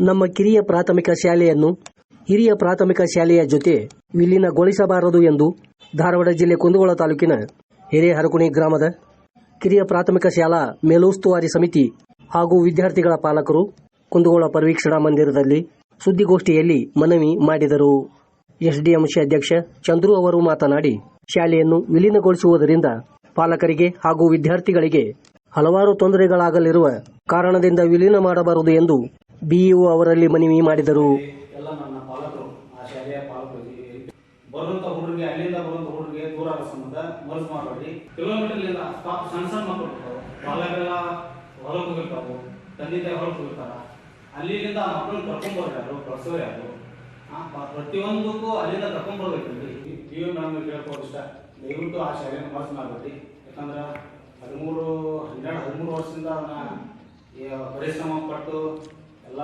ನಮ್ಮ ಕಿರಿಯ ಪ್ರಾಥಮಿಕ ಶಾಲೆಯನ್ನು ಹಿರಿಯ ಪ್ರಾಥಮಿಕ ಶಾಲೆಯ ಜೊತೆ ವಿಲೀನಗೊಳಿಸಬಾರದು ಎಂದು ಧಾರವಾಡ ಜಿಲ್ಲೆ ಕುಂದಗೋಳ ತಾಲೂಕಿನ ಹಿರೇಹರಕುಣಿ ಗ್ರಾಮದ ಕಿರಿಯ ಪ್ರಾಥಮಿಕ ಶಾಲಾ ಮೇಲುಸ್ತುವಾರಿ ಸಮಿತಿ ಹಾಗೂ ವಿದ್ಯಾರ್ಥಿಗಳ ಪಾಲಕರು ಕುಂದಗೋಳ ಪರಿವೀಕ್ಷಣಾ ಮಂದಿರದಲ್ಲಿ ಸುದ್ದಿಗೋಷ್ಠಿಯಲ್ಲಿ ಮನವಿ ಮಾಡಿದರು. ಎಸ್ಡಿಎಂಸಿ ಅಧ್ಯಕ್ಷ ಚಂದ್ರು ಅವರು ಮಾತನಾಡಿ, ಶಾಲೆಯನ್ನು ವಿಲೀನಗೊಳಿಸುವುದರಿಂದ ಪಾಲಕರಿಗೆ ಹಾಗೂ ವಿದ್ಯಾರ್ಥಿಗಳಿಗೆ ಹಲವಾರು ತೊಂದರೆಗಳಾಗಲಿರುವ ಕಾರಣದಿಂದ ವಿಲೀನ ಮಾಡಬಾರದು ಎಂದು ಬಿಇಒ ಅವರಲ್ಲಿ ಮನವಿ ಮಾಡಿದರು. ಎಲ್ಲ ನನ್ನ ಪಾಲಕರು, ಆ ಶಾಲೆಯ ಬರುವಂತ ಹುಡುಗರಿಗೆ, ಅಲ್ಲಿಂದ ಬರುವಂತ ಹುಡುಗರಿಗೆ ದೂರ ಸಂಬಂಧ ಪಾಪ ಸಣ್ಣ ಸಣ್ಣ ತಂದೆ ತಾಯಿ ಆ ಯಾರು? ಪ್ರತಿಯೊಂದಕ್ಕೂ ಅಲ್ಲಿಂದ ಕರ್ಕೊಂಡ್ಬರ್ಬೇಕಲ್ರಿ ಟಿ ವಿ ಮ್ಯಾಮ್ ಕೇಳ್ಬೋದು ಇಷ್ಟ. ದಯವಿಟ್ಟು ಆ ಶಾಲೆಯನ್ನು ಮನಸ್ಸು ಮಾಡಬೇಡಿ. ಯಾಕಂದ್ರೆ ಹದಿಮೂರು, ಹನ್ನೆರಡು, ಹದಿಮೂರು ವರ್ಷದಿಂದ ಈ ಪರಿಶ್ರಮ ಪಟ್ಟು ಎಲ್ಲ